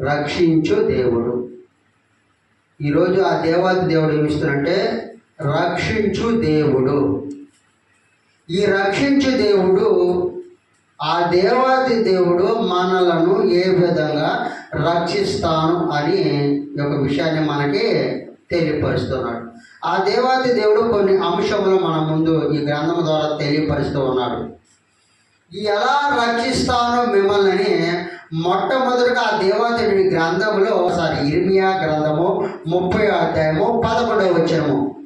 రక్షించు దేవుడు. ఈరోజు ఆ దేవాది దేవుడు ఏమిస్తున్నాడంటే రక్షించు దేవుడు. ఈ రక్షించు దేవుడు ఆ దేవాది దేవుడు మనలను ఏ విధంగా రక్షిస్తాను అని ఒక యొక్క విషయాన్ని మనకి తెలియపరుస్తున్నాడు. ఆ దేవాది దేవుడు కొన్ని అంశములు మన ముందు ఈ గ్రంథం ద్వారా తెలియపరుస్తూ ఉన్నాడు. ఎలా రక్షిస్తానో మిమ్మల్ని మొట్టమొదటిగా ఆ దేవాదేవుడి గ్రంథములో సారీ ఇర్మియా గ్రంథము ముప్పై అధ్యాయము పదకొండవ వచ్చాము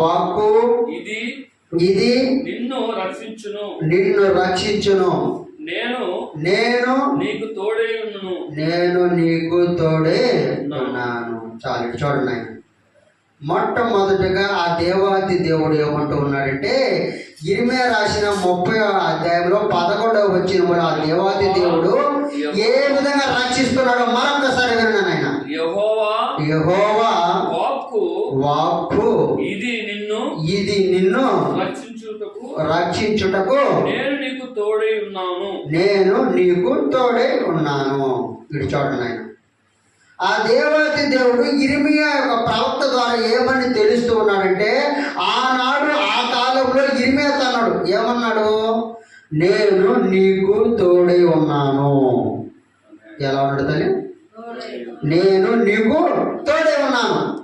వాక్కు ఇది ఇది నిన్ను రక్షించును. నిన్ను రక్షించును. నేను నేను నీకు తోడై ఉన్నను. నేను నీకు తోడే ఉన్నాను. చాలు చూడండి మొట్టమొదటిగా ఆ దేవాది దేవుడు ఏమంటూ ఉన్నాడంటే ఇరిమే రాసిన ముప్పై అధ్యాయంలో పదకొండవ వచ్చిన ఆ దేవాది దేవుడు ఏ విధంగా రక్షిస్తున్నాడో మరొకసారి విన్నాను ఆయన యెహోవా వాక్కు వాక్కు ఇది నిన్ను ఇది నిన్ను రక్షించుటకు రక్షించుటకు నేను నీకు తోడై ఉన్నాను. నేను నీకు తోడై ఉన్నాను. ఇటు చూడండి ఆయన ఆ దేవతి దేవుడు ఇరిమియా యొక్క ప్రవక్త ద్వారా ఏమని తెలుస్తూ ఉన్నాడంటే ఆనాడు ఆ కాలంలో ఇరిమియా అన్నాడు ఏమన్నాడు? నేను నీకు తోడై ఉన్నాను. ఎలా ఉన్నాడు తల్లి? నేను నీకు తోడై ఉన్నాను.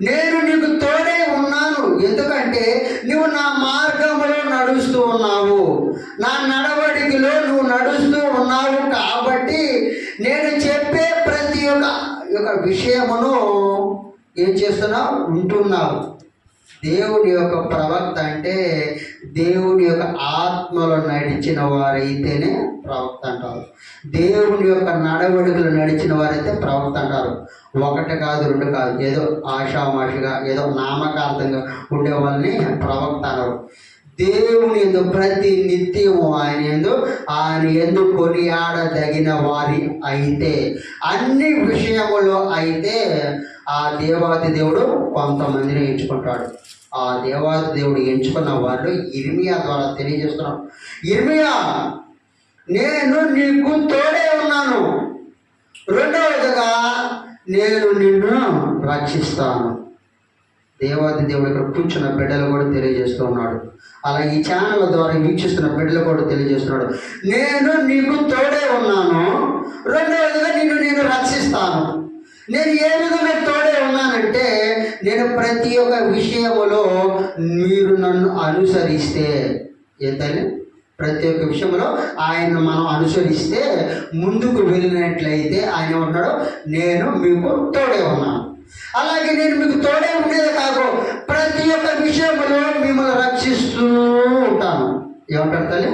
నేను నీకు తోడే ఉన్నాను. ఎందుకంటే నువ్వు నా మార్గంలో నడుస్తూ ఉన్నావు. నా నడవడికలో నువ్వు నడుస్తూ ఉన్నావు కాబట్టి నేను చెప్పే ప్రతి ఒక్క యొక్క విషయమును ఏం చేస్తున్నావు? ఉంటున్నావు. దేవుని యొక్క ప్రవక్త అంటే దేవుని యొక్క ఆత్మలో నడిచిన వారైతేనే ప్రవక్త అంటారు. దేవుని యొక్క నడవడికలు నడిచిన వారైతే ప్రవక్త అంటారు. ఒకటి కాదు రెండు కాదు ఏదో ఆషామాషిగా ఏదో నామకార్థంగా ఉండే వాళ్ళని ప్రవక్త అనరు. దేవుని ఎందు ప్రతి నిత్యము ఆయన ఎందు ఆయన ఎందు కొనియాడదగిన వారి అయితే అన్ని విషయములో అయితే ఆ దేవాది దేవుడు కొంతమందిని ఎంచుకుంటాడు. ఆ దేవాది దేవుడు ఎంచుకున్న వారు ఇర్మియా ద్వారా తెలియజేస్తున్నాడు ఇర్మియా నేను నీకు తోడే ఉన్నాను. రెండవదిగా నేను నిన్ను రక్షిస్తాను. దేవాది దేవుడు ఇక్కడ కూర్చున్న బిడ్డలు కూడా తెలియజేస్తూ ఉన్నాడు. అలా ఈ ఛానల్ ద్వారా వీక్షిస్తున్న బిడ్డలు కూడా తెలియజేస్తున్నాడు. నేను నీకు తోడే ఉన్నాను. రెండవదిగా నిన్ను నేను రక్షిస్తాను. నేను ఏ విధంగా తోడే ఉన్నానంటే నేను ప్రతి ఒక్క విషయములో మీరు నన్ను అనుసరిస్తే ఏంటని ప్రతి ఒక్క విషయంలో ఆయన మనం అనుసరిస్తే ముందుకు వెళ్ళినట్లయితే ఆయన ఉన్నాడు నేను మీకు తోడే ఉన్నాను. అలాగే నేను మీకు తోడే ఉండేది కాదు ప్రతి ఒక్క విషయంలో మిమ్మల్ని రక్షిస్తూ ఉంటాను. ఏమంటారు తల్లి?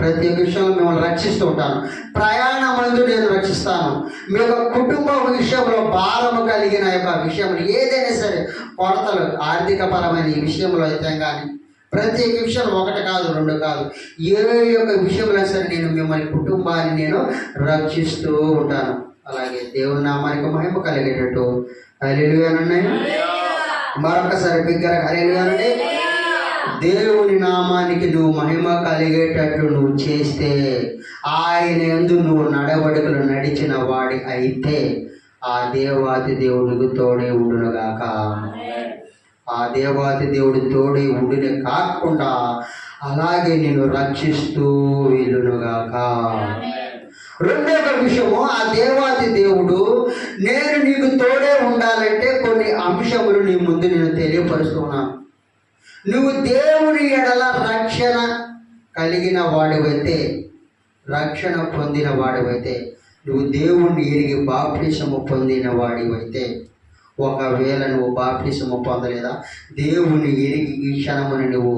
ప్రతి ఒక్క విషయంలో మిమ్మల్ని రక్షిస్తూ ఉంటాను. ప్రయాణమందు నేను రక్షిస్తాను. మీ యొక్క కుటుంబ విషయంలో భారము కలిగిన యొక్క విషయంలో ఏదైనా సరే కొరతలు ఆర్థిక పరమైన ఈ విషయంలో అయితే కానీ ప్రతి విషయం ఒకటి కాదు రెండు కాదు ఏ యొక్క విషయంలో సరే నేను మిమ్మల్ని కుటుంబాన్ని నేను రక్షిస్తూ ఉంటాను. అలాగే దేవుని నామానికి మహిమ కలిగేటట్టు. హల్లెలూయానండి మరొకసారి బిగ్గర హల్లెలూయానండి దేవుని నామానికి నువ్వు మహిమ కలిగేటట్లు నువ్వు చేస్తే ఆయన ఎందు నువ్వు నడవడికలు నడిచిన వాడి అయితే ఆ దేవాతి దేవుడికి తోడే ఉండునుగాక. ఆ దేవాతి దేవుడి తోడే ఉండినే కాకుండా అలాగే నేను రక్షిస్తూ వీలునుగాక రెండవ విషయము ఆ దేవాది దేవుడు నేను నీకు తోడే ఉండాలంటే కొన్ని అంశములు నీ ముందు నేను తెలియపరుస్తున్నాను. నువ్వు దేవుని ఎడల రక్షణ కలిగిన వాడివైతే రక్షణ పొందిన వాడివైతే నువ్వు దేవుణ్ణి ఎరిగి బాప్టిసము పొందిన వాడివైతే ఒకవేళ నువ్వు బాప్టిసము పొందలేదా? దేవుణ్ణి ఎరిగి ఈ క్షణమున నువ్వు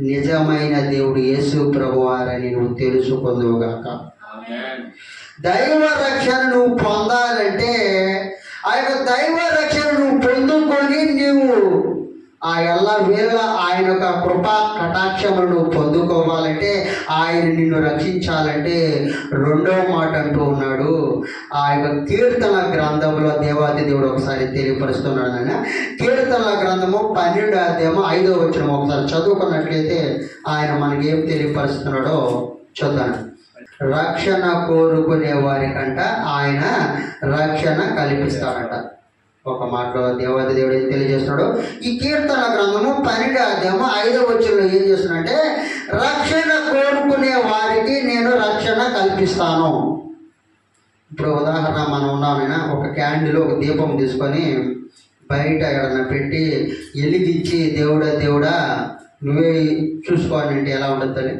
నిజమైన దేవుడు యేసు ప్రభువారని నువ్వు తెలుసుకుందువుగాక. దైవ రక్షణ నువ్వు పొందాలంటే ఆ యొక్క దైవ రక్షణ నువ్వు పొందుకొని నీవు ఆ ఎల్ల వేళ ఆయన యొక్క కృపా కటాక్షములను పొందుకోవాలంటే ఆయన నిన్ను రక్షించాలంటే రెండవ మాట అంటూ ఉన్నాడు. ఆ యొక్క కీర్తన గ్రంథంలో దేవాది దేవుడు ఒకసారి తెలియపరుస్తున్నాడు ఆయన కీర్తనల గ్రంథము పన్నెండు అధ్యాయము ఐదో వచ్చిన ఒకసారి చదువుకున్నట్లయితే ఆయన మనకి ఏం తెలియపరుస్తున్నాడో చూద్దాం. రక్షణ కోరుకునే వారికంట ఆయన రక్షణ కల్పిస్తాడట. ఒక మాటలో దేవాది దేవుడు ఏం తెలియజేస్తున్నాడు? ఈ కీర్తన గ్రంథము పన్నెండు అధ్యాయము ఐదవ వచ్చంలో ఏం చేస్తున్నాడంటే రక్షణ కోరుకునే వారికి నేను రక్షణ కల్పిస్తాను. ఇప్పుడు ఉదాహరణ మనం ఉన్నామైనా? ఒక క్యాండిల్ ఒక దీపం తీసుకొని బయట ఎక్కడన్నా పెట్టి ఎలిగించి దేవుడా దేవుడా నువ్వే చూసుకోవాలంటే ఎలా ఉంటుంది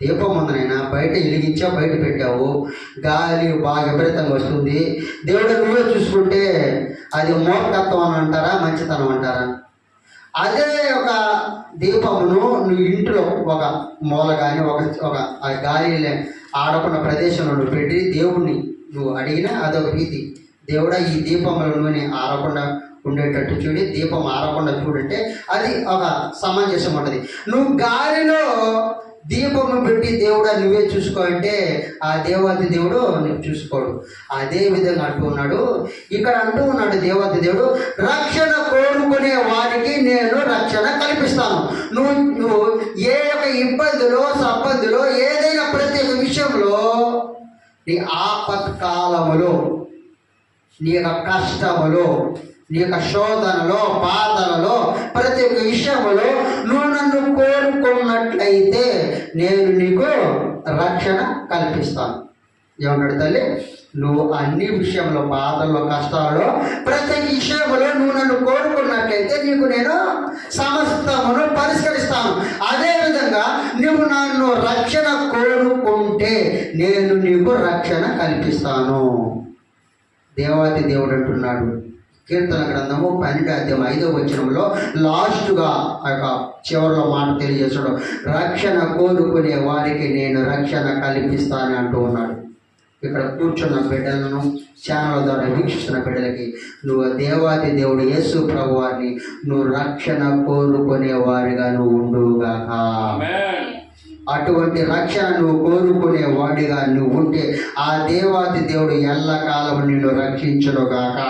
దీపం ఉందనైనా బయట వెలిగించా బయట పెట్టావు. గాలి బాగా విపరీతంగా వస్తుంది. దేవుడు నువ్వే చూసుకుంటే అది మూర్ఖత్వం అని అంటారా మంచితనం అంటారా? అదే ఒక దీపమును నువ్వు ఇంట్లో ఒక మూల కానీ ఒక ఒక గాలి ఆడకున్న ప్రదేశంలో నువ్వు పెట్టి దేవుణ్ణి నువ్వు అడిగినా అదొక రీతి దేవుడా ఈ దీపముల నూనె ఆరకుండా ఉండేటట్టు చూడి దీపం ఆరకుండా చూడంటే అది ఒక సమంజసం ఉంటుంది. నువ్వు గాలిలో దీపము పెట్టి దేవుడా నువ్వే చూసుకో అంటే ఆ దేవాది దేవుడు నువ్వు చూసుకోడు. అదే విధంగా అంటూ ఉన్నాడు. ఇక్కడ అంటూ ఉన్నాడు దేవాది దేవుడు రక్షణ కోరుకునే వారికి నేను రక్షణ కల్పిస్తాను. నువ్వు నువ్వు ఏ యొక్క ఇబ్బందిలో సబ్బందిలో ఏదైనా ప్రతి ఒక్క విషయంలో నీ ఆపత్కాలములో నీ యొక్క కష్టములో నీ యొక్క శోధనలో బాధలలో ప్రతి ఒక్క విషయంలో నువ్వు నన్ను కోరుకున్నట్లయితే నేను నీకు రక్షణ కల్పిస్తాను. ఏమన్నాడు తల్లి? నువ్వు అన్ని విషయంలో బాధల్లో కష్టాల్లో ప్రతి విషయంలో నువ్వు నన్ను కోరుకున్నట్లయితే నీకు నేను సమస్తమును పరిష్కరిస్తాను. అదేవిధంగా నువ్వు నన్ను రక్షణ కోరుకుంటే నేను నీకు రక్షణ కల్పిస్తాను. దేవాది దేవుడు అంటున్నాడు. కీర్తన గ్రంథము పన్నెండు అధ్యాయం ఐదో వచనంలో లాస్ట్గా ఆ యొక్క చివరిలో మాట తెలియజేసాడు రక్షణ కోరుకునే వారికి నేను రక్షణ కల్పిస్తాను అంటూ ఉన్నాడు. ఇక్కడ కూర్చున్న బిడ్డలను ఛానల్ ద్వారా వీక్షిస్తున్న బిడ్డలకి నువ్వు దేవాది దేవుడు యేసు ప్రభు వారిని నువ్వు రక్షణ కోరుకునే వారిగా నువ్వు ఉండుగాక. అటువంటి రక్షణ నువ్వు కోరుకునే వాడిగా నువ్వు ఉంటే ఆ దేవాది దేవుడు ఎల్లకాలం నిన్ను రక్షించునుగాక.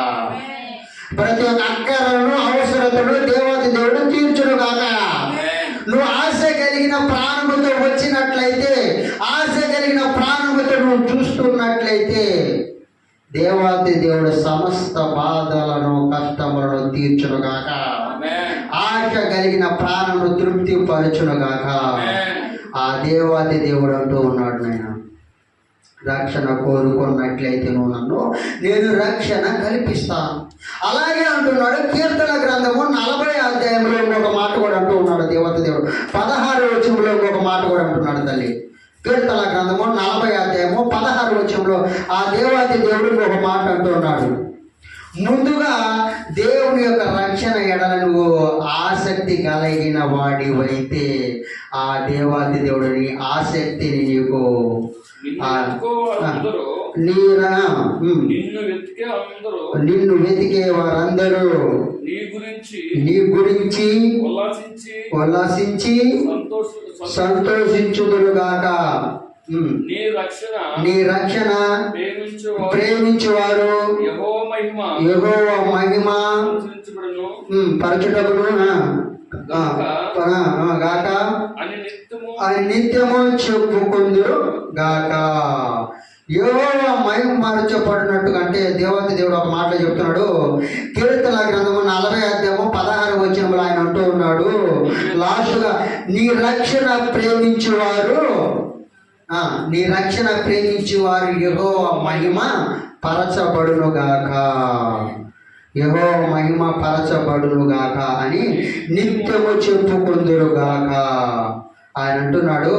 ప్రతి ఒక్క అక్కరను అవసరతను దేవాది దేవుడు తీర్చునుగాక నువ్వు ఆశ కలిగిన ప్రాణముతో వచ్చినట్లయితే ఆశ కలిగిన ప్రాణముతో నువ్వు చూస్తున్నట్లయితే దేవాది దేవుడు సమస్త బాధలను కష్టములను తీర్చునుగాక ఆమేన్ ఆశ కలిగిన ప్రాణమును తృప్తి పరచునుగాక ఆమేన్ ఆ దేవాది దేవుడు అంటూ ఉన్నాడు నాయన. రక్షణ కోరుకున్నట్లయితే నువ్వు నన్ను. నేను రక్షణ కల్పిస్తాను. అలాగే అంటున్నాడు కీర్తన గ్రంథము నలభై అధ్యాయంలో ఇంకొక మాట కూడా అంటూ ఉన్నాడు దేవత దేవుడు. పదహారు వచ్చంలో ఇంకొక మాట కూడా అంటున్నాడు తల్లి. కీర్తన గ్రంథము నలభై అధ్యాయము పదహారు వచ్చంలో ఆ దేవాది దేవుడు ఇంకొక మాట అంటూ ఉన్నాడు. ముందుగా దేవుని యొక్క రక్షణ ఎడల నువ్వు ఆసక్తి కలిగిన వాడివైతే ఆ దేవాది దేవుడిని ఆసక్తిని నీకు నిన్ను వెతుకో వారందరూ. నీ గురించి ఉల్లాసించి ఉల్లాసించి సంతోష సంతోషించుదురుగాక. నీ రక్షణ నీ రక్షణ ప్రేమించు ప్రేమించువారు. యహో మహిమ పరచుటకును గాక. అని నిత్యము అని చెప్పుకుందురు గాక. యెహోవా మహిమ మరచబడినట్టుగా అంటే దేవత దేవుడు ఒక మాట చెప్తున్నాడు. కీర్తన గ్రంథము నలభై అధ్యాయము పదహారు వచనములు ఆయన అంటూ ఉన్నాడు. లాస్ట్గా నీ రక్షణ ప్రేమించేవారు నీ రక్షణ ప్రేమించేవారు యెహోవా మహిమ పరచబడును గాక. యహో మహిమ పరచబడునుగాక అని నిత్యము చెప్పుకుందురు గాక ఆయన అంటున్నాడు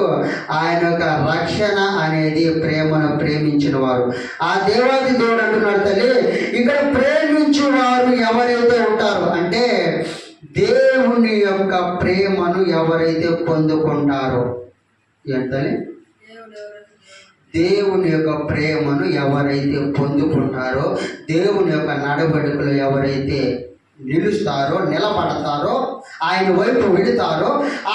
ఆయన యొక్క రక్షణ అనేది ప్రేమను ప్రేమించిన వారు ఆ దేవాది దేవుడు అంటున్నాడు తల్లి ఇక్కడ ప్రేమించు వారు ఎవరైతే ఉంటారు అంటే దేవుని యొక్క ప్రేమను ఎవరైతే పొందుకుంటారో. ఏంటని దేవుని యొక్క ప్రేమను ఎవరైతే పొందుకుంటారో దేవుని యొక్క నడవడికలు ఎవరైతే నిలుస్తారో నిలబడతారో ఆయన వైపు వెళుతారో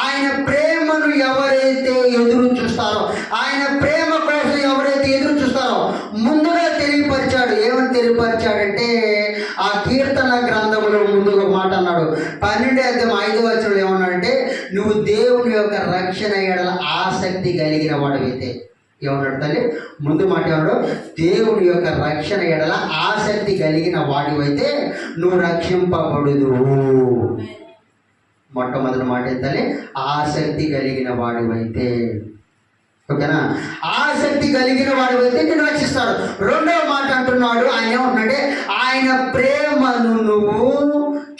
ఆయన ప్రేమను ఎవరైతే ఎదురు చూస్తారో ఆయన ప్రేమ కోసం ఎవరైతే ఎదురు చూస్తారో ముందుగా తెలియపరిచాడు. ఏమని తెలియపరిచాడంటే ఆ కీర్తన గ్రంథంలో ముందుగా మాట అన్నాడు. పన్నెండు అర్థం ఐదు వచ్చుడు ఏమన్నాడంటే నువ్వు దేవుని యొక్క రక్షణ ఎడల ఆసక్తి కలిగిన వాడవైతే ఏమన్నాడు తల్లి ముందు మాట ఏమన్నాడు దేవుడి యొక్క రక్షణ ఎడల ఆసక్తి కలిగిన వాడివైతే నువ్వు రక్షింపబడుదు మొట్టమొదటి మాట ఏంటంటే ఆసక్తి కలిగిన వాడివైతే ఓకేనా? ఆసక్తి కలిగిన వాడివైతే నేను రక్షిస్తాడు. రెండవ మాట అంటున్నాడు ఆయన ఏమంటున్నాడే ఆయన ప్రేమను నువ్వు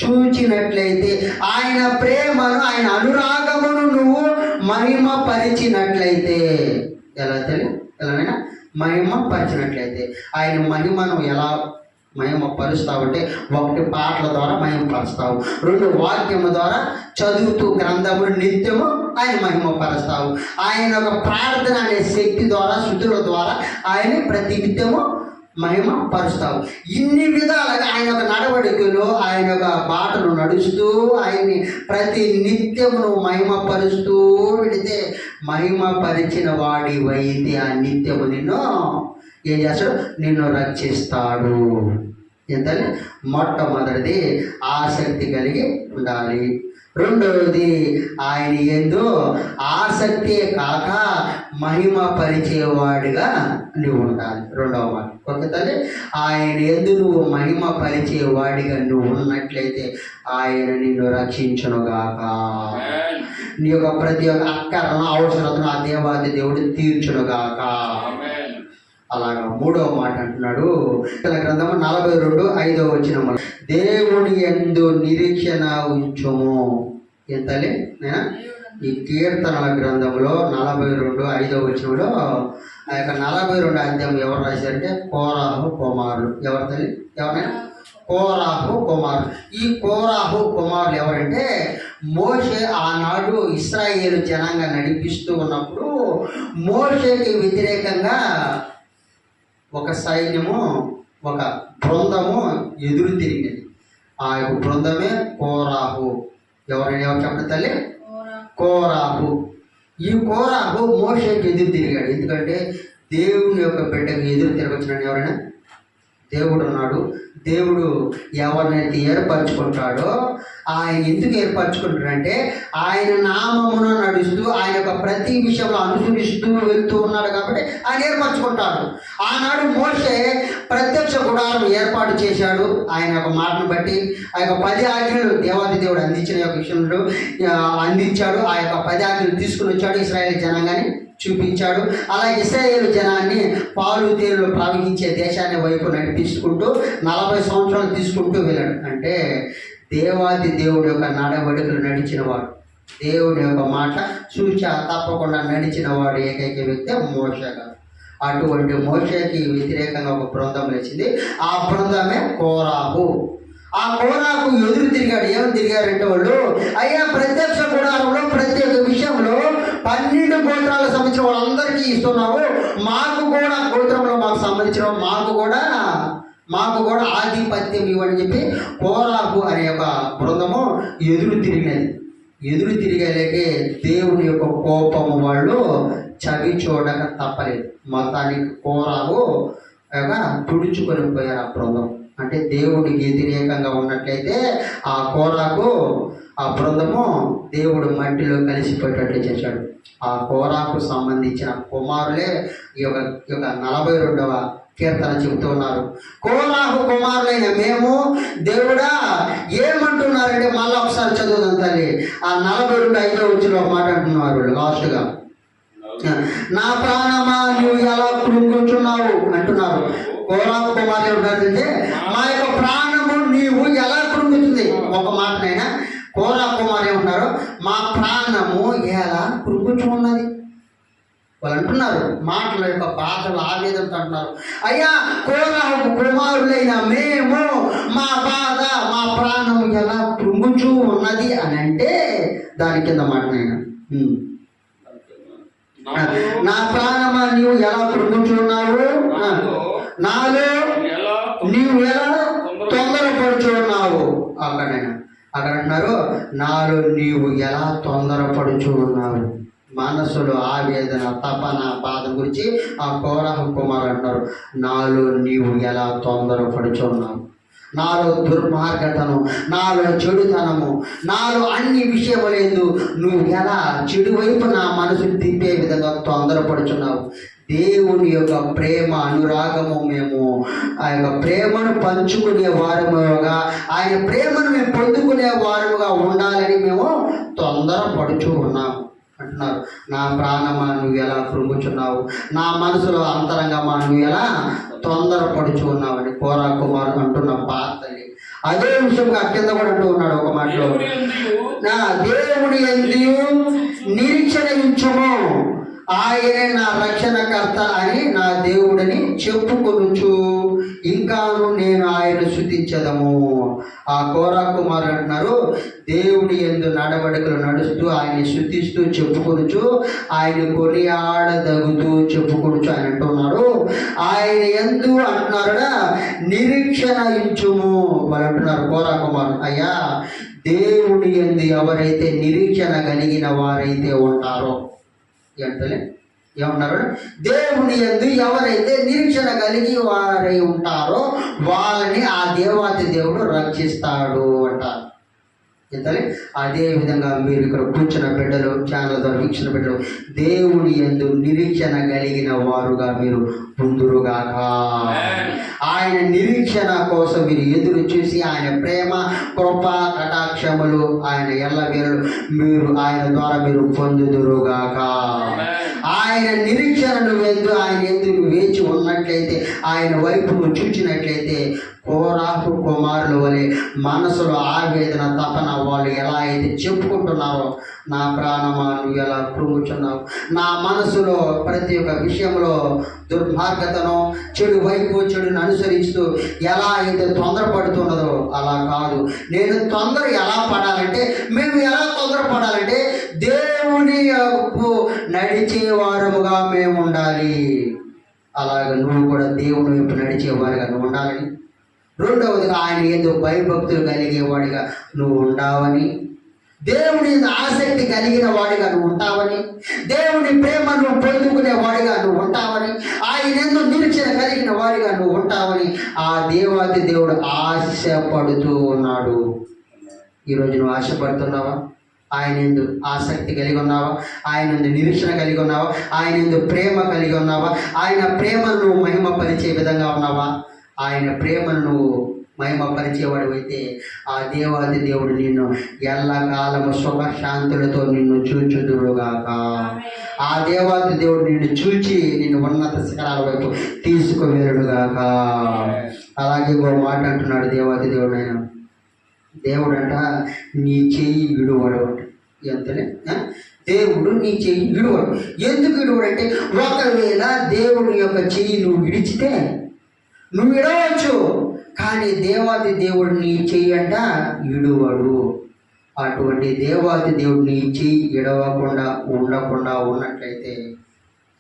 చూచినట్లయితే ఆయన ప్రేమను ఆయన అనురాగమును నువ్వు మహిమ పరిచినట్లయితే ఎలా తెలియ ఎలాగైనా మహిమ పరిచినట్లయితే. ఆయన మహిమను ఎలా మహిమ పరుస్తావు అంటే ఒకటి పాటల ద్వారా మహిమ పరుస్తావు రెండు వాక్యము ద్వారా చదువుతూ గ్రంథములు నిత్యము ఆయన మహిమ పరుస్తావు ఆయన ఒక ప్రార్థన అనే శక్తి ద్వారా శుద్ధుల ద్వారా ఆయన ప్రతి నిత్యము మహిమ పరుస్తావు. ఇన్ని విధాలుగా ఆయన యొక్క నడవడికలో ఆయన యొక్క బాటలు నడుస్తూ ఆయన్ని ప్రతి నిత్యమును మహిమ పరుస్తూ వెళితే మహిమ పరిచిన వాడి వైద్య ఆ నిత్యము నిన్ను ఏం చేస్తాడు? నిన్ను రక్షిస్తాడు. ఎందుకంటే మొట్టమొదటిది ఆసక్తి కలిగి ఉండాలి. రెండవది ఆయన ఎందు ఆసక్తే కాక మహిమ పరిచేవాడిగా నువ్వు ఉండాలి. రెండవ మాట. తల్లి ఆయన ఎందు నువ్వు మహిమ పరిచేవాడిగా నువ్వు ఉన్నట్లయితే ఆయన నిన్ను రక్షించునుగాక. నీ యొక్క ప్రతి ఒక్క అక్కరను అవసరతను ఆ దేవాది దేవుడు తీర్చునుగాక. అలాగా మూడవ మాట అంటున్నాడు. గ్రంథము నలభై రెండు ఐదవ వచ్చిన దేవుని ఎందు నిరీక్షణ ఉంచుము. ఎంతలే నేనా? ఈ కీర్తనల గ్రంథంలో నలభై రెండు ఐదవ వచనంలో ఆ యొక్క నలభై రెండు అధ్యాయం ఎవరు రాశారంటే కోరాహు కుమారులు ఎవరు తల్లి? ఎవరైనా? కోరాహు కుమారులు ఈ కోరాహు కుమారులు ఎవరంటే మోషే ఆనాడు ఇస్రాయేలు జనాంగా నడిపిస్తూ ఉన్నప్పుడు మోషేకి వ్యతిరేకంగా ఒక సైన్యము ఒక బృందము ఎదురు తిరిగింది. ఆ యొక్క బృందమే కోరాహు. ఎవరైనా ఎవరు చెప్పండి తల్లి? కోరాహు. ఈ కోరాకు మోషకి ఎదురు తిరిగాడు. ఎందుకంటే దేవుని యొక్క బిడ్డకు ఎదురు తిరగచ్చినాడు ఎవరైనా? దేవుడు ఉన్నాడు. దేవుడు ఎవరినైతే ఏర్పరచుకుంటాడో ఆయన ఎందుకు ఏర్పరచుకుంటాడంటే ఆయన నామమున నడుస్తూ ఆయన యొక్క ప్రతి విషయంలో అనుసరిస్తూ వెళ్తూ ఉన్నాడు కాబట్టి ఆయన ఏర్పరచుకుంటాడు. ఆనాడు మోసే ప్రత్యక్ష గుడారం ఏర్పాటు చేశాడు. ఆయన యొక్క మాటను బట్టి ఆ యొక్క పది ఆజ్ఞలు దేవాది దేవుడు అందించిన యొక్క విషయంలో అందించాడు. ఆ యొక్క పది ఆజ్ఞలు తీసుకుని వచ్చాడు. ఇస్రాయేల్ జనాంగాన్ని చూపించాడు. అలా ఇస్రాయేల్ జనాన్ని పాలు తేనెలు ప్రవహించే దేశాన్ని వైపు నడిపించుకుంటూ నలభై సంవత్సరాలు తీసుకుంటూ వెళ్ళాడు. అంటే దేవాది దేవుడు యొక్క నడవడికలు నడిచినవాడు. దేవుడి దేవుని యొక్క మాట సూచ తప్పకుండా నడిచిన వాడు ఏకైక వ్యక్తి మోసగా అటువంటి మోషేకి వ్యతిరేకంగా ఒక బృందం వేసింది ఆ బృందమే కోరాహు ఆ కోరాకు ఎదురు తిరిగాడు. ఏమని తిరిగారంటే వాళ్ళు అయ్యా ప్రత్యక్ష గుడారంలో ప్రతి ఒక్క విషయంలో పన్నెండు గోత్రాలకు సంబంధించిన వాళ్ళందరికీ ఇస్తున్నావు. మాకు కూడా గోత్రంలో మాకు సంబంధించిన మాకు కూడా మాకు కూడా ఆధిపత్యం ఇవ్వని చెప్పి కోరాకు అనే ఒక బృందము ఎదురు తిరిగినది. ఎదురు తిరిగేలాగే దేవుని యొక్క కోపము వాళ్ళు చవి చూడక తప్పలేదు. మతానికి కోరాకు తుడుచుకొని పోయారు ఆ బృందం. అంటే దేవుడికి వ్యతిరేకంగా ఉన్నట్లయితే ఆ కోరాకు ఆ బృందము దేవుడు మట్టిలో కలిసిపోయేటట్టు చేశాడు. ఆ కోరాకు సంబంధించిన కుమారులే ఈ యొక్క ఈ యొక్క నలభై రెండవ కీర్తన చెబుతూ ఉన్నారు. కోలాహు కుమారులైన మేము దేవుడా ఏమంటున్నారంటే మళ్ళీ ఒకసారి చదువుదాం తల్లి. ఆ నలభై రెండు ఐదో వచ్చిన ఒక మాట అంటున్నారు లాస్ట్గా. నా ప్రాణమా నువ్వు ఎలా కృంగుచున్నావు అంటున్నారు. కోలాహు కుమారులు ఏమంటారంటే మా యొక్క ప్రాణము నీవు ఎలా కృంగుతుంది ఒక మాటనైనా. కోలా కుమారు ఏమంటారు మా ప్రాణము ఎలా కృంగుచున్నది వాళ్ళు అంటున్నారు మాటల యొక్క బాధలు ఆవేదనతో అంటున్నారు. అయ్యా కోరాహు కుమారులైన మేము మా బాధ మా ప్రాణము ఎలా కృంగుచూ ఉన్నది అని అంటే దాని కింద మాటనైనా నా ప్రాణమా నీవు ఎలా కృంగుచున్నావు నాలో ఎలా నీవు ఎలా తొందరపడుచున్నావు అక్కడ అక్కడ అంటున్నారు నాలో నీవు ఎలా తొందరపడుచు ఉన్నావు? మనసులో ఆవేదన తపన బాధ గురించి ఆ కోరహ కుమార్ అంటారు. నాలో నీవు ఎలా తొందరపడుచున్నావు? నాలో దుర్మార్గతను నాలో చెడుతనము నాలో అన్ని విషయములేదు నువ్వు ఎలా చెడు వైపు నా మనసును తిప్పే విధంగా తొందరపడుచున్నావు? దేవుని యొక్క ప్రేమ అనురాగము మేము ఆ యొక్క ప్రేమను పంచుకునే వారముగా ఆయన ప్రేమను మేము పొందుకునే వారముగా ఉండాలని మేము తొందరపడుచు ఉన్నాము అంటున్నారు. నా ప్రాణమా నువ్వు ఎలా కృంగుచున్నావు? నా మనసులో అంతరంగమా నువ్వు ఎలా తొందరపడుచు ఉన్నావని కోరా కుమార్ అంటున్న పాతని అదే విషయంగా కింద కూడా అంటూ ఉన్నాడు ఒక మాటలో. నా దేవుని ఎందు నిరీక్షణ ఆయనే నా రక్షణకర్త అని నా దేవుడిని చెప్పుకొనుచు. ఇంకాను నేను ఆయన శుద్ధించదము ఆ కోరా కుమార్ అంటున్నారు దేవుడి ఎందు నడవడికలు నడుస్తూ ఆయన శుద్ధిస్తూ చెప్పుకొనుచు ఆయన కొనియాడదగుతూ చెప్పుకొనుచు ఆయన అంటున్నారు ఆయన ఎందు అంటున్నారుగా నిరీక్షణ ఇంచుము వాళ్ళు అంటున్నారు కోరా కుమార్ అయ్యా దేవుడి ఎందు ఎవరైతే నిరీక్షణ కలిగిన వారైతే ఉంటారో ఏంటలే ఏమన్నారు దేవుని ఎందు ఎవరైతే నిరీక్షణ కలిగి వారై ఉంటారో వాళ్ళని ఆ దేవాతి దేవుడు రక్షిస్తాడు అంటారు. ఎంతలే అదే విధంగా మీరు ఇక్కడ కూర్చున్న బిడ్డలు ఛానల్ ద్వారా వీక్షణ బిడ్డలు దేవుని ఎందు నిరీక్షణ కలిగిన వారుగా మీరు ముందురుగాక ఆయన నిరీక్షణ కోసం మీరు ఎదురు చూసి ఆయన ప్రేమ కృప కటాక్షములు ఆయన ఎల్లవేరు మీరు ఆయన ద్వారా మీరు పొందుదురుగాక. ఆయన నిరీక్షణను ఎందు ఆయన ఎందుకు వేచి ఉన్నట్లయితే ఆయన వైపు నువ్వు చూచినట్లయితే కోరాకు కుమారులు వలె మనసులో ఆవేదన తపన వాళ్ళు ఎలా అయితే చెప్పుకుంటున్నారో నా ప్రాణమా నువ్వు ఎలా కృంగుచున్నావు? నా మనసులో ప్రతి ఒక్క విషయంలో దుర్మార్గతను చెడు వైపు చెడును అనుసరిస్తూ ఎలా అయితే తొందరపడుతున్నదో అలా కాదు. నేను తొందర ఎలా పడాలంటే మేము ఎలా తొందరపడాలంటే దేవుని యొక్క నడిచే వారముగా మేము ఉండాలి అలాగే నువ్వు కూడా దేవుని వైపు నడిచేవారుగా నువ్వు ఉండాలని రెండవదిగా ఆయన ఏదో భయభక్తులు కలిగేవాడిగా నువ్వు ఉండావని దేవుని ఆసక్తి కలిగిన వాడిగా నువ్వు ఉంటావని దేవుని ప్రేమను పొందుకునే వాడిగా నువ్వు ఉంటావని ఆయన ఎందు నిరీక్షణ కలిగిన వాడిగా నువ్వు ఉంటావని ఆ దేవాది దేవుడు ఆశపడుతూ ఉన్నాడు. ఈరోజు నువ్వు ఆశపడుతున్నావా? ఆయన ఎందు ఆసక్తి కలిగి ఉన్నావా? ఆయన ఎందు నిరీక్షణ కలిగి ఉన్నావా? ఆయన ఎందు ప్రేమ కలిగి ఉన్నావా? ఆయన ప్రేమను నువ్వు మహిమపరిచే విధంగా ఉన్నావా? ఆయన ప్రేమను నువ్వు మహిమపరిచేవాడు అయితే ఆ దేవాది దేవుడు నిన్ను ఎల్లకాలము సుఖ శాంతులతో నిన్ను చూచుదురుగాక. ఆ దేవాది దేవుడు నిన్ను చూచి నిన్ను ఉన్నత శిఖరాల వైపు తీసుకువేరుడుగాక. అలాగే ఓ మాట అంటున్నాడు దేవాది దేవుడు ఆయన. దేవుడంట నీ చెయ్యి విడువడు ఎంతనే? దేవుడు నీ చెయ్యి విడువడు. ఎందుకు విడువడు అంటే ఒకవేళ దేవుని యొక్క చెయ్యి నువ్వు విడిచితే నువ్వు విడవచ్చు. కానీ దేవాది దేవుడు నీ చెయ్యి అంట విడువడు. అటువంటి దేవాది దేవుడు నీ చెయ్యి విడవకుండా ఉండకుండా ఉన్నట్లయితే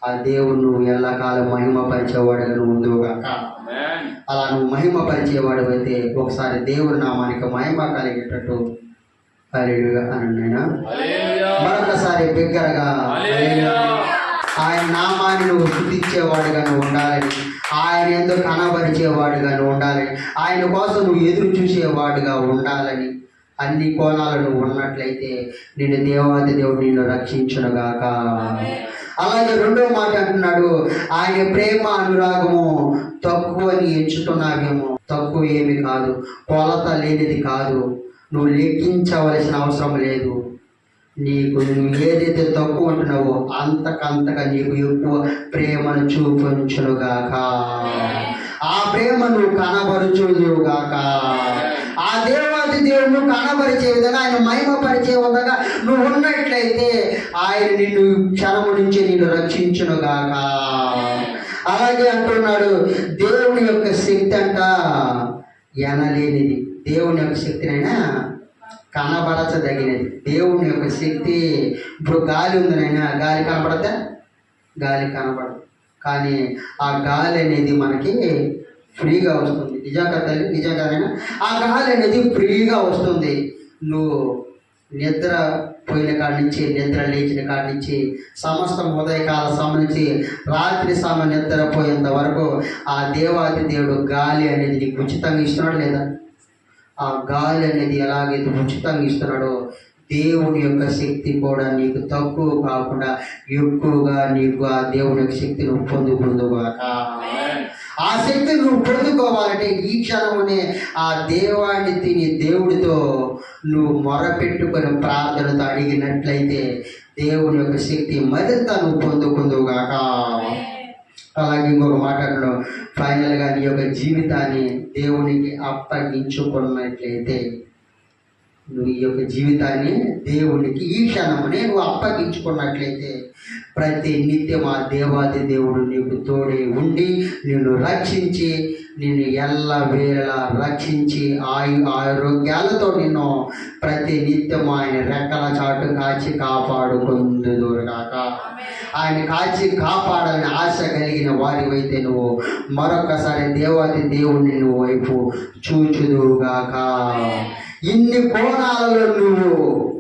ఆ దేవుడు నువ్వు ఎల్లకాలం మహిమపరిచేవాడుగా నువ్వు ఉందువుగాక ఆమేన్. అలా నువ్వు మహిమ పరిచేవాడు అయితే ఒకసారి దేవుడి నామానికి మహిమ కలిగేటట్టు అని నేను మరొకసారి బిగ్గరగా ఆయన నామాన్ని నువ్వు శుద్ధించేవాడుగా నువ్వు ఉండాలని ఆయన ఎందుకు కనబరిచేవాడుగా నువ్వు ఉండాలని ఆయన కోసం నువ్వు ఎదురు చూసేవాడుగా ఉండాలని అన్ని కోణాలను ఉన్నట్లయితే నేను దేవాది దేవుడు నిన్ను రక్షించునుగాక అలాగే రెండో మాట అంటున్నాడు ఆయన ప్రేమ అనురాగము తక్కువని ఎంచుతున్నావేమో. తక్కువ ఏమి కాదు కొలత లేనిది కాదు. నువ్వు లెక్కించవలసిన అవసరం లేదు. నీకు నువ్వు ఏదైతే తక్కువ ఉంటున్నావో అంతకంతగా నీకు ఎక్కువ ప్రేమను చూపించునుగాక. ఆ ప్రేమ నువ్వు కనబరుచుగాక ఆ దేవాది దేవుడు కనబరిచే విధంగా ఆయన మహిమపరిచే విధంగా నువ్వు ఉన్నట్లయితే ఆయన నిన్ను క్షణము నుంచి నిన్ను రక్షించునుగాక. అలాగే అంటున్నాడు దేవుని యొక్క శక్తి అంట ఎనలేనిది. దేవుని యొక్క శక్తినైనా కనబరచదగినది దేవుని యొక్క శక్తి ఇప్పుడు గాలి ఉందినైనా గాలి కనబడతా? గాలి కనబడదు. కానీ ఆ గాలి అనేది మనకి ఫ్రీగా వస్తుంది. నిజంగా తల్లి? నిజంగానైనా ఆ గాలి అనేది ఫ్రీగా వస్తుంది. నువ్వు నిద్ర పోయిన కాడి నుంచి నిద్ర లేచిన కాడి నుంచి సమస్తం ఉదయకాల సమయం నుంచి రాత్రి సమయం నిద్రపోయేంత వరకు ఆ దేవాది దేవుడు గాలి అనేది నీకు ఉచితంగా ఇస్తున్నాడు లేదా? ఆ గాలి అనేది ఎలాగైతే ఉచితంగా ఇస్తున్నాడో దేవుని యొక్క శక్తి కూడా నీకు తక్కువ కాకుండా ఎక్కువగా నీకు ఆ దేవుని యొక్క శక్తి నువ్వు పొందుకుందుగాక. ఆ శక్తి నువ్వు పొందుకోవాలంటే ఈ క్షణమునే ఆ దేవాన్ని తిని దేవుడితో నువ్వు మొరపెట్టుకొని ప్రార్థనతో అడిగినట్లయితే దేవుని యొక్క శక్తి మరింత నువ్వు పొందుకుందుగాక. అలాగే ఇంకొక మాట్లాడడం ఫైనల్గా నీ యొక్క జీవితాన్ని దేవునికి అప్పగించుకున్నట్లయితే నువ్వు ఈ యొక్క జీవితాన్ని దేవునికి ఈ క్షణమునే నువ్వు అప్పగించుకున్నట్లయితే ప్రతి నిత్యం ఆ దేవాది దేవుడు నీకు తోడే ఉండి నిన్ను రక్షించి నిన్ను ఎల్ల వేళలా రక్షించి ఆయు ఆరోగ్యాలతో నిన్ను ప్రతి నిత్యం ఆయన రెక్కల చాటు కాచి కాపాడుకుందుగాక ఆయన కాచి కాపాడాలని ఆశ కలిగిన వారివైతే నువ్వు మరొకసారి దేవాది దేవుణ్ణి నువ్వు వైపు చూచుదువుగాక. ఇన్ని కోణాలలో నువ్వు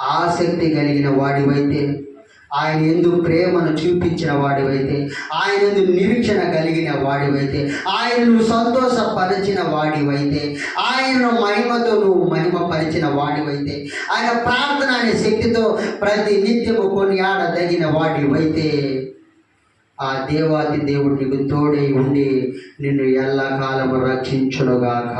ఆసక్తి కలిగిన వాడివైతే ఆయన ఎందు ప్రేమను చూపించిన వాడివైతే ఆయన ఎందు నిరీక్షణ కలిగిన వాడివైతే ఆయన నువ్వు సంతోషపరిచిన వాడివైతే ఆయనను మహిమతో నువ్వు మహిమపరిచిన వాడివైతే ఆయన ప్రార్థన అనే శక్తితో ప్రతి నిత్యము కొనియాడదగిన వాడివైతే ఆ దేవాది దేవుడు నీకు తోడై ఉండి నిన్ను ఎల్లకాలము రక్షించునుగాక.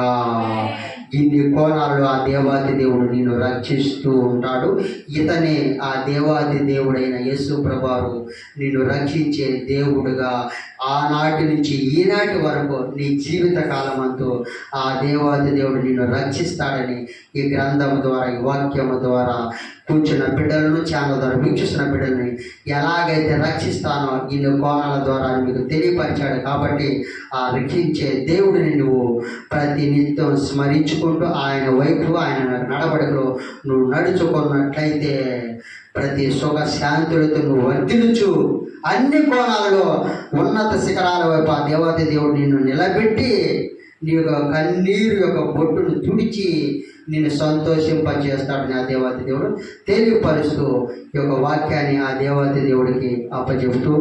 ఇన్ని కోణాల్లో ఆ దేవాది దేవుడు నిన్ను రక్షిస్తూ ఉంటాడు. ఇతనే ఆ దేవాది దేవుడైన యేసు ప్రభారు నిన్ను రక్షించే దేవుడుగా ఆనాటి నుంచి ఈనాటి వరకు నీ జీవిత కాలమంతో ఆ దేవాది దేవుడు నిన్ను రక్షిస్తాడని ఈ గ్రంథము ద్వారా ఈ వాక్యము ద్వారా కూర్చున్న బిడ్డలను ఛానల్ ద్వారా వీక్షిస్తున్న బిడ్డల్ని ఎలాగైతే రక్షిస్తానో ఇన్ని కోణాల ద్వారా మీకు తెలియపరిచాడు కాబట్టి ఆ రక్షించే దేవుడిని నువ్వు ప్రతి నిత్యం స్మరించుకుంటూ ఆయన వైపు ఆయన నడవడిలో నువ్వు నడుచుకున్నట్లయితే ప్రతి సుఖ శాంతులతో నువ్వు వర్తించు అన్ని కోణాలలో ఉన్నత శిఖరాల వైపు ఆ దేవాది దేవుడు నిన్ను నిలబెట్టి నీ యొక్క కన్నీరు యొక్క బొట్టును తుడిచి నిన్ను సంతోషింపజేస్తాడని ఆ దేవాది దేవుడు. తెలియపరుస్తూ ఈ యొక్క వాక్యాన్ని ఆ దేవత దేవుడికి అప్పచెబుతూ